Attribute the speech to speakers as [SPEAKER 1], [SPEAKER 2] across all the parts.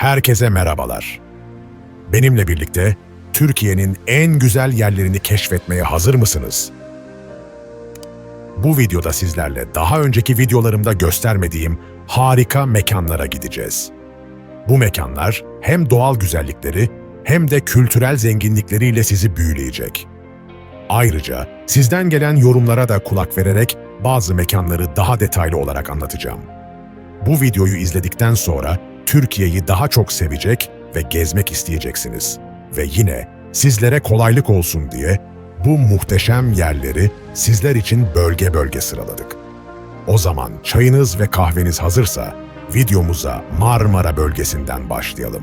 [SPEAKER 1] Herkese merhabalar. Benimle birlikte Türkiye'nin en güzel yerlerini keşfetmeye hazır mısınız? Bu videoda sizlerle daha önceki videolarımda göstermediğim harika mekanlara gideceğiz. Bu mekanlar hem doğal güzellikleri hem de kültürel zenginlikleriyle sizi büyüleyecek. Ayrıca sizden gelen yorumlara da kulak vererek bazı mekanları daha detaylı olarak anlatacağım. Bu videoyu izledikten sonra Türkiye'yi daha çok sevecek ve gezmek isteyeceksiniz. Ve yine sizlere kolaylık olsun diye bu muhteşem yerleri sizler için bölge bölge sıraladık. O zaman çayınız ve kahveniz hazırsa videomuza Marmara bölgesinden başlayalım.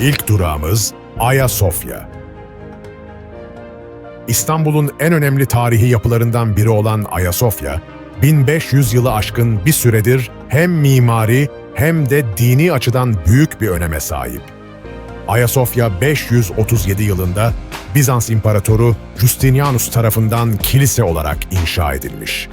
[SPEAKER 1] İlk durağımız Ayasofya. İstanbul'un en önemli tarihi yapılarından biri olan Ayasofya, 1500 yılı aşkın bir süredir hem mimari hem de dini açıdan büyük bir öneme sahip. Ayasofya 537 yılında Bizans İmparatoru Justinianus tarafından kilise olarak inşa edilmiş.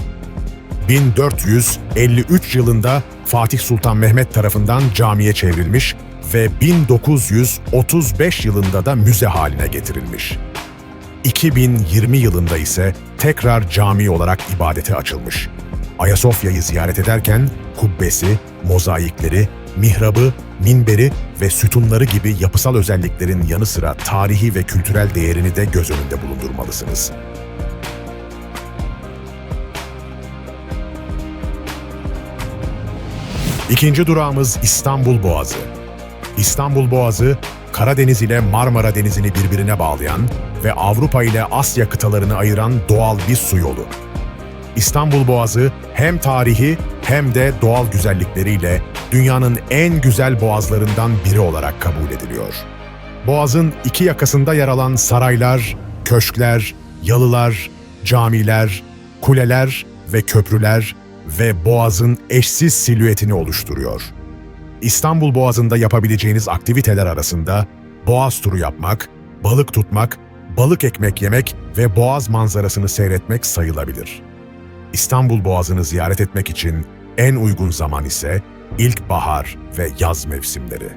[SPEAKER 1] 1453 yılında Fatih Sultan Mehmet tarafından camiye çevrilmiş ve 1935 yılında da müze haline getirilmiş. 2020 yılında ise tekrar cami olarak ibadete açılmış. Ayasofya'yı ziyaret ederken kubbesi, mozaikleri, mihrabı, minberi ve sütunları gibi yapısal özelliklerin yanı sıra tarihi ve kültürel değerini de göz önünde bulundurmalısınız. İkinci durağımız İstanbul Boğazı. İstanbul Boğazı, Karadeniz ile Marmara Denizi'ni birbirine bağlayan ve Avrupa ile Asya kıtalarını ayıran doğal bir su yolu. İstanbul Boğazı hem tarihi hem de doğal güzellikleriyle dünyanın en güzel boğazlarından biri olarak kabul ediliyor. Boğazın iki yakasında yer alan saraylar, köşkler, yalılar, camiler, kuleler ve köprüler ve boğazın eşsiz silüetini oluşturuyor. İstanbul Boğazı'nda yapabileceğiniz aktiviteler arasında boğaz turu yapmak, balık tutmak, balık ekmek yemek ve boğaz manzarasını seyretmek sayılabilir. İstanbul Boğazı'nı ziyaret etmek için en uygun zaman ise ilkbahar ve yaz mevsimleri.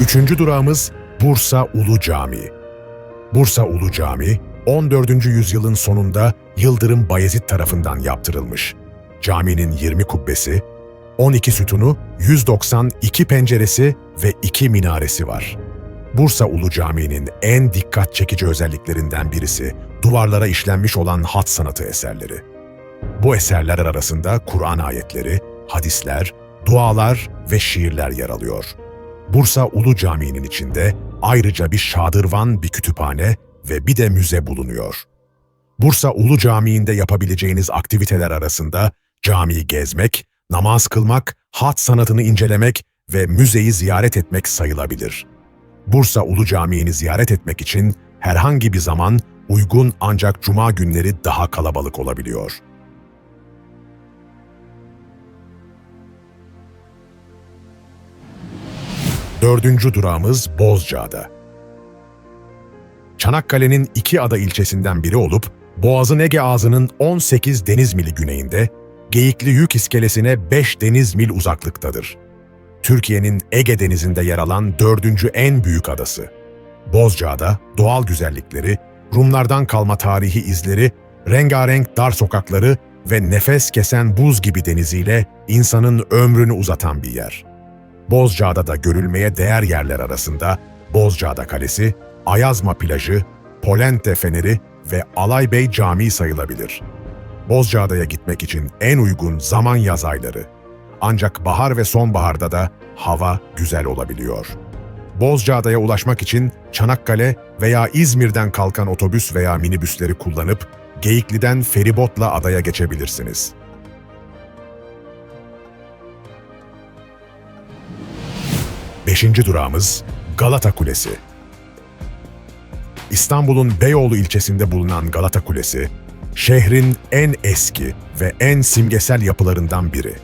[SPEAKER 1] Üçüncü durağımız Bursa Ulu Camii. Bursa Ulu Camii, 14. yüzyılın sonunda Yıldırım Bayezid tarafından yaptırılmış. Caminin 20 kubbesi, 12 sütunu, 192 penceresi ve 2 minaresi var. Bursa Ulu Camii'nin en dikkat çekici özelliklerinden birisi duvarlara işlenmiş olan hat sanatı eserleri. Bu eserler arasında Kur'an ayetleri, hadisler, dualar ve şiirler yer alıyor. Bursa Ulu Camii'nin içinde ayrıca bir şadırvan, bir kütüphane ve bir de müze bulunuyor. Bursa Ulu Camii'nde yapabileceğiniz aktiviteler arasında camiyi gezmek, namaz kılmak, hat sanatını incelemek ve müzeyi ziyaret etmek sayılabilir. Bursa Ulu Camii'ni ziyaret etmek için herhangi bir zaman uygun ancak cuma günleri daha kalabalık olabiliyor. Dördüncü durağımız Bozcaada. Çanakkale'nin iki ada ilçesinden biri olup, Boğaz'ın Ege Ağzı'nın 18 deniz mili güneyinde, Geyikli Yük İskelesi'ne 5 deniz mil uzaklıktadır. Türkiye'nin Ege Denizi'nde yer alan dördüncü en büyük adası. Bozcaada doğal güzellikleri, Rumlardan kalma tarihi izleri, rengarenk dar sokakları ve nefes kesen buz gibi deniziyle insanın ömrünü uzatan bir yer. Bozcaada da görülmeye değer yerler arasında Bozcaada Kalesi, Ayazma Plajı, Polente Feneri ve Alaybey Camii sayılabilir. Bozcaada'ya gitmek için en uygun zaman yaz ayları. Ancak bahar ve sonbaharda da hava güzel olabiliyor. Bozcaada'ya ulaşmak için Çanakkale veya İzmir'den kalkan otobüs veya minibüsleri kullanıp Geyikli'den feribotla adaya geçebilirsiniz. Beşinci durağımız Galata Kulesi. İstanbul'un Beyoğlu ilçesinde bulunan Galata Kulesi, şehrin en eski ve en simgesel yapılarından biri.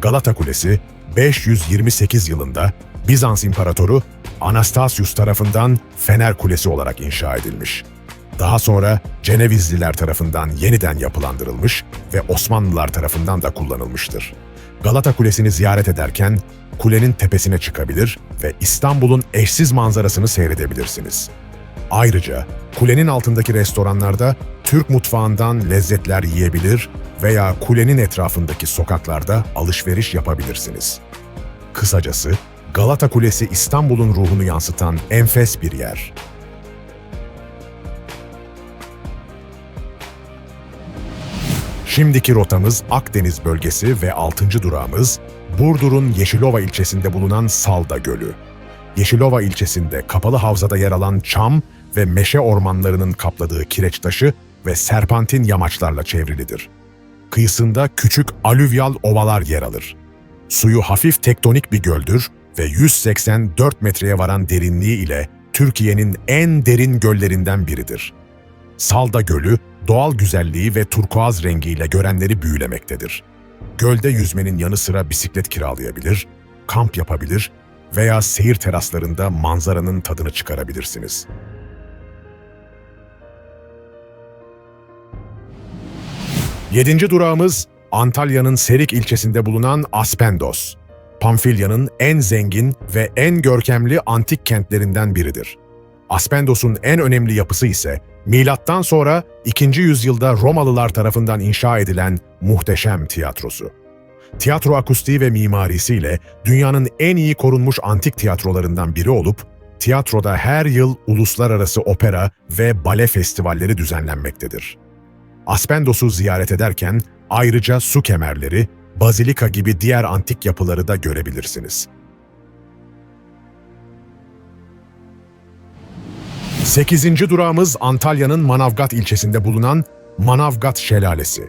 [SPEAKER 1] Galata Kulesi, 528 yılında Bizans İmparatoru Anastasius tarafından Fener Kulesi olarak inşa edilmiş. Daha sonra Cenevizliler tarafından yeniden yapılandırılmış ve Osmanlılar tarafından da kullanılmıştır. Galata Kulesi'ni ziyaret ederken kulenin tepesine çıkabilir ve İstanbul'un eşsiz manzarasını seyredebilirsiniz. Ayrıca kulenin altındaki restoranlarda Türk mutfağından lezzetler yiyebilir veya kulenin etrafındaki sokaklarda alışveriş yapabilirsiniz. Kısacası Galata Kulesi İstanbul'un ruhunu yansıtan enfes bir yer. Şimdiki rotamız Akdeniz bölgesi ve 6. durağımız Burdur'un Yeşilova ilçesinde bulunan Salda Gölü. Yeşilova ilçesinde kapalı havzada yer alan çam ve meşe ormanlarının kapladığı kireç taşı ve serpantin yamaçlarla çevrilidir. Kıyısında küçük alüvyal ovalar yer alır. Suyu hafif tektonik bir göldür ve 184 metreye varan derinliği ile Türkiye'nin en derin göllerinden biridir. Salda Gölü, doğal güzelliği ve turkuaz rengiyle görenleri büyülemektedir. Gölde yüzmenin yanı sıra bisiklet kiralayabilir, kamp yapabilir veya seyir teraslarında manzaranın tadını çıkarabilirsiniz. Yedinci durağımız Antalya'nın Serik ilçesinde bulunan Aspendos. Pamfilya'nın en zengin ve en görkemli antik kentlerinden biridir. Aspendos'un en önemli yapısı ise milattan sonra 2. yüzyılda Romalılar tarafından inşa edilen muhteşem tiyatrosu. Tiyatro akustiği ve mimarisiyle dünyanın en iyi korunmuş antik tiyatrolarından biri olup, tiyatroda her yıl uluslararası opera ve bale festivalleri düzenlenmektedir. Aspendos'u ziyaret ederken ayrıca su kemerleri, bazilika gibi diğer antik yapıları da görebilirsiniz. 8. durağımız Antalya'nın Manavgat ilçesinde bulunan Manavgat Şelalesi.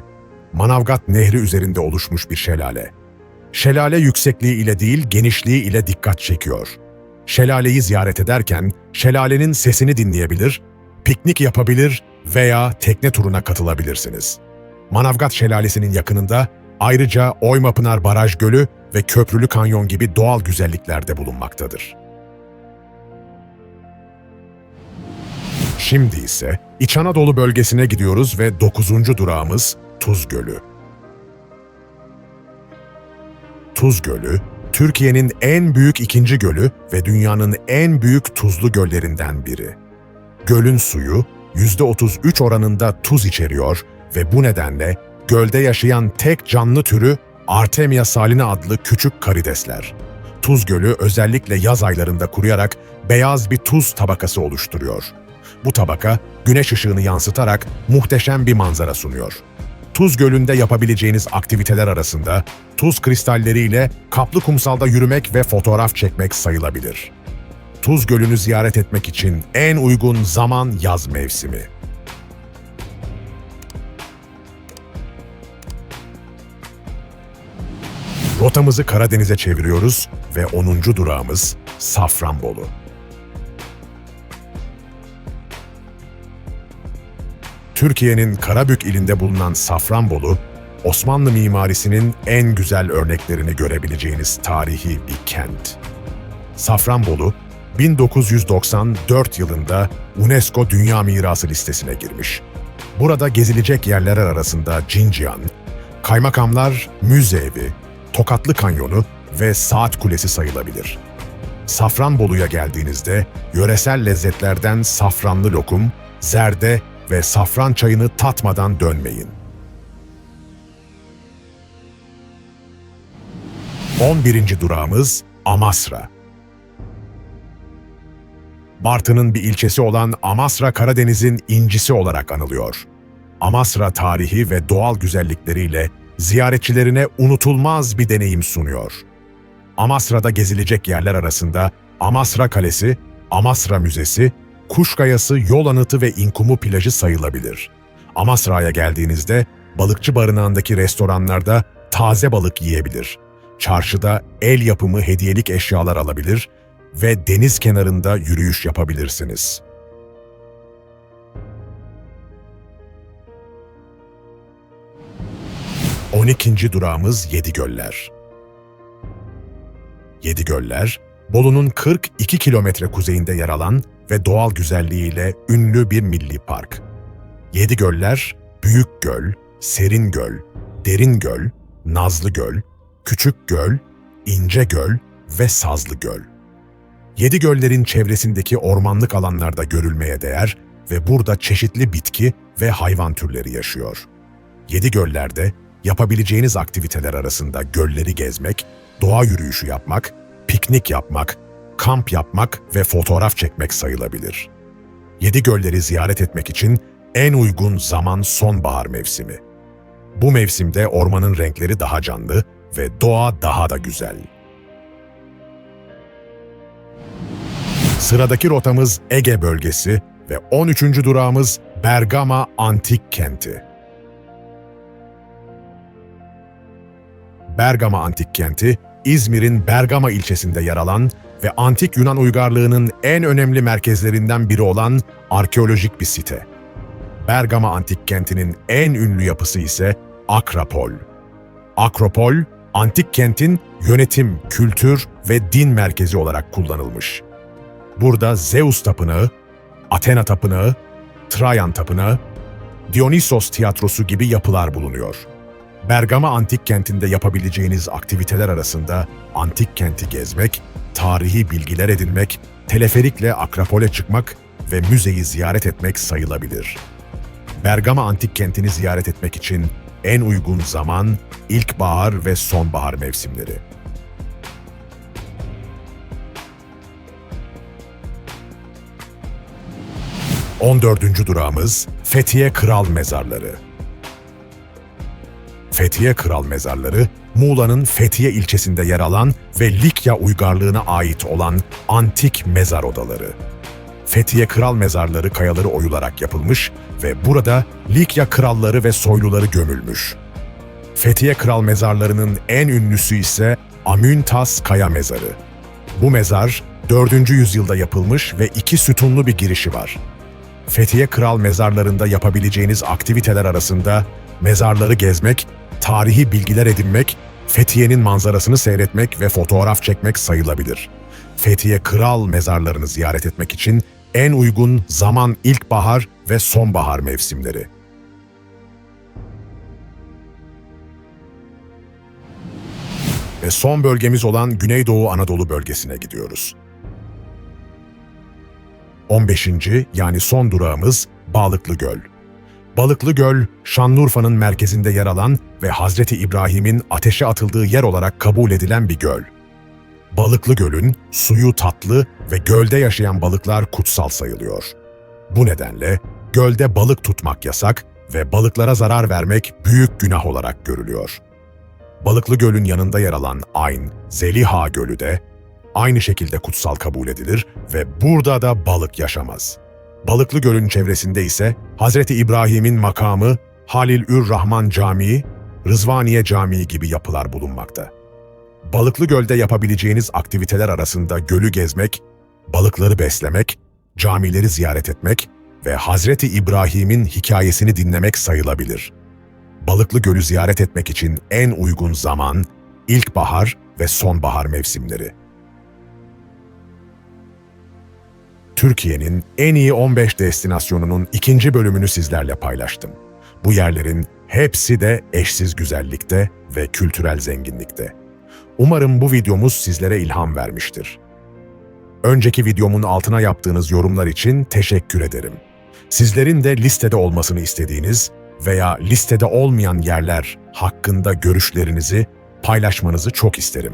[SPEAKER 1] Manavgat Nehri üzerinde oluşmuş bir şelale. Şelale yüksekliği ile değil, genişliği ile dikkat çekiyor. Şelaleyi ziyaret ederken şelalenin sesini dinleyebilir, piknik yapabilir veya tekne turuna katılabilirsiniz. Manavgat Şelalesi'nin yakınında ayrıca Oymapınar Baraj Gölü ve Köprülü Kanyon gibi doğal güzellikler de bulunmaktadır. Şimdi ise İç Anadolu bölgesine gidiyoruz ve 9. durağımız Tuz Gölü. Tuz Gölü, Türkiye'nin en büyük ikinci gölü ve dünyanın en büyük tuzlu göllerinden biri. Gölün suyu %33 oranında tuz içeriyor ve bu nedenle gölde yaşayan tek canlı türü Artemia salina adlı küçük karidesler. Tuz Gölü özellikle yaz aylarında kuruyarak beyaz bir tuz tabakası oluşturuyor. Bu tabaka güneş ışığını yansıtarak muhteşem bir manzara sunuyor. Tuz Gölü'nde yapabileceğiniz aktiviteler arasında tuz kristalleriyle kaplı kumsalda yürümek ve fotoğraf çekmek sayılabilir. Tuz Gölü'nü ziyaret etmek için en uygun zaman yaz mevsimi. Rotamızı Karadeniz'e çeviriyoruz ve 10. durağımız Safranbolu. Türkiye'nin Karabük ilinde bulunan Safranbolu, Osmanlı mimarisinin en güzel örneklerini görebileceğiniz tarihi bir kent. Safranbolu, 1994 yılında UNESCO Dünya Mirası listesine girmiş. Burada gezilecek yerler arasında Cincian, Kaymakamlar Müze Evi, Tokatlı Kanyonu ve Saat Kulesi sayılabilir. Safranbolu'ya geldiğinizde yöresel lezzetlerden safranlı lokum, zerde ve safran çayını tatmadan dönmeyin. 11. durağımız Amasra. Bartın'ın bir ilçesi olan Amasra Karadeniz'in incisi olarak anılıyor. Amasra tarihi ve doğal güzellikleriyle ziyaretçilerine unutulmaz bir deneyim sunuyor. Amasra'da gezilecek yerler arasında Amasra Kalesi, Amasra Müzesi, Kuşkayası, Yol Anıtı ve İnkumu plajı sayılabilir. Amasra'ya geldiğinizde balıkçı barınağındaki restoranlarda taze balık yiyebilir. Çarşıda el yapımı hediyelik eşyalar alabilir ve deniz kenarında yürüyüş yapabilirsiniz. On ikinci durağımız Yedigöller. Yedigöller, Bolu'nun 42 kilometre kuzeyinde yer alan ve doğal güzelliğiyle ünlü bir milli park. Yedi göller, Büyük Göl, Serin Göl, Derin Göl, Nazlı Göl, Küçük Göl, İnce Göl ve Sazlı Göl. Yedi göllerin çevresindeki ormanlık alanlarda görülmeye değer ve burada çeşitli bitki ve hayvan türleri yaşıyor. Yedi göllerde yapabileceğiniz aktiviteler arasında gölleri gezmek, doğa yürüyüşü yapmak, piknik yapmak, kamp yapmak ve fotoğraf çekmek sayılabilir. Yedi gölleri ziyaret etmek için en uygun zaman sonbahar mevsimi. Bu mevsimde ormanın renkleri daha canlı ve doğa daha da güzel. Sıradaki rotamız Ege bölgesi ve 13. durağımız Bergama Antik Kenti. Bergama Antik Kenti, İzmir'in Bergama ilçesinde yer alan ve antik Yunan uygarlığının en önemli merkezlerinden biri olan arkeolojik bir site. Bergama Antik Kenti'nin en ünlü yapısı ise Akropol. Akropol, antik kentin yönetim, kültür ve din merkezi olarak kullanılmış. Burada Zeus Tapınağı, Athena Tapınağı, Trajan Tapınağı, Dionysos Tiyatrosu gibi yapılar bulunuyor. Bergama Antik Kenti'nde yapabileceğiniz aktiviteler arasında antik kenti gezmek, tarihi bilgiler edinmek, teleferikle Akropol'e çıkmak ve müzeyi ziyaret etmek sayılabilir. Bergama Antik Kenti'ni ziyaret etmek için en uygun zaman ilkbahar ve sonbahar mevsimleri. On dördüncü durağımız Fethiye Kral Mezarları. Fethiye Kral Mezarları, Muğla'nın Fethiye ilçesinde yer alan ve Likya uygarlığına ait olan antik mezar odaları. Fethiye Kral Mezarları kayaları oyularak yapılmış ve burada Likya kralları ve soyluları gömülmüş. Fethiye Kral Mezarlarının en ünlüsü ise Amüntas Kaya Mezarı. Bu mezar 4. yüzyılda yapılmış ve iki sütunlu bir girişi var. Fethiye Kral Mezarlarında yapabileceğiniz aktiviteler arasında mezarları gezmek, tarihi bilgiler edinmek, Fethiye'nin manzarasını seyretmek ve fotoğraf çekmek sayılabilir. Fethiye Kral Mezarlarını ziyaret etmek için en uygun zaman ilkbahar ve sonbahar mevsimleri. Ve son bölgemiz olan Güneydoğu Anadolu bölgesine gidiyoruz. 15. yani son durağımız Balıklı Göl. Balıklı Göl, Şanlıurfa'nın merkezinde yer alan ve Hazreti İbrahim'in ateşe atıldığı yer olarak kabul edilen bir göl. Balıklı Göl'ün suyu tatlı ve gölde yaşayan balıklar kutsal sayılıyor. Bu nedenle gölde balık tutmak yasak ve balıklara zarar vermek büyük günah olarak görülüyor. Balıklı Göl'ün yanında yer alan Ayn, Zeliha Gölü de aynı şekilde kutsal kabul edilir ve burada da balık yaşamaz. Balıklı Göl'ün çevresinde ise Hazreti İbrahim'in makamı, Halil Ür Rahman Camii, Rızvaniye Camii gibi yapılar bulunmakta. Balıklı Göl'de yapabileceğiniz aktiviteler arasında gölü gezmek, balıkları beslemek, camileri ziyaret etmek ve Hazreti İbrahim'in hikayesini dinlemek sayılabilir. Balıklı Göl'ü ziyaret etmek için en uygun zaman ilkbahar ve sonbahar mevsimleri. Türkiye'nin en iyi 15 destinasyonunun ikinci bölümünü sizlerle paylaştım. Bu yerlerin hepsi de eşsiz güzellikte ve kültürel zenginlikte. Umarım bu videomuz sizlere ilham vermiştir. Önceki videomun altına yaptığınız yorumlar için teşekkür ederim. Sizlerin de listede olmasını istediğiniz veya listede olmayan yerler hakkında görüşlerinizi paylaşmanızı çok isterim.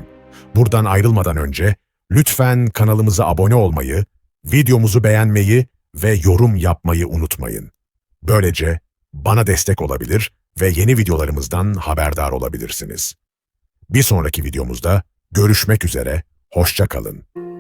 [SPEAKER 1] Buradan ayrılmadan önce lütfen kanalımıza abone olmayı, videomuzu beğenmeyi ve yorum yapmayı unutmayın. Böylece bana destek olabilir ve yeni videolarımızdan haberdar olabilirsiniz. Bir sonraki videomuzda görüşmek üzere, hoşça kalın.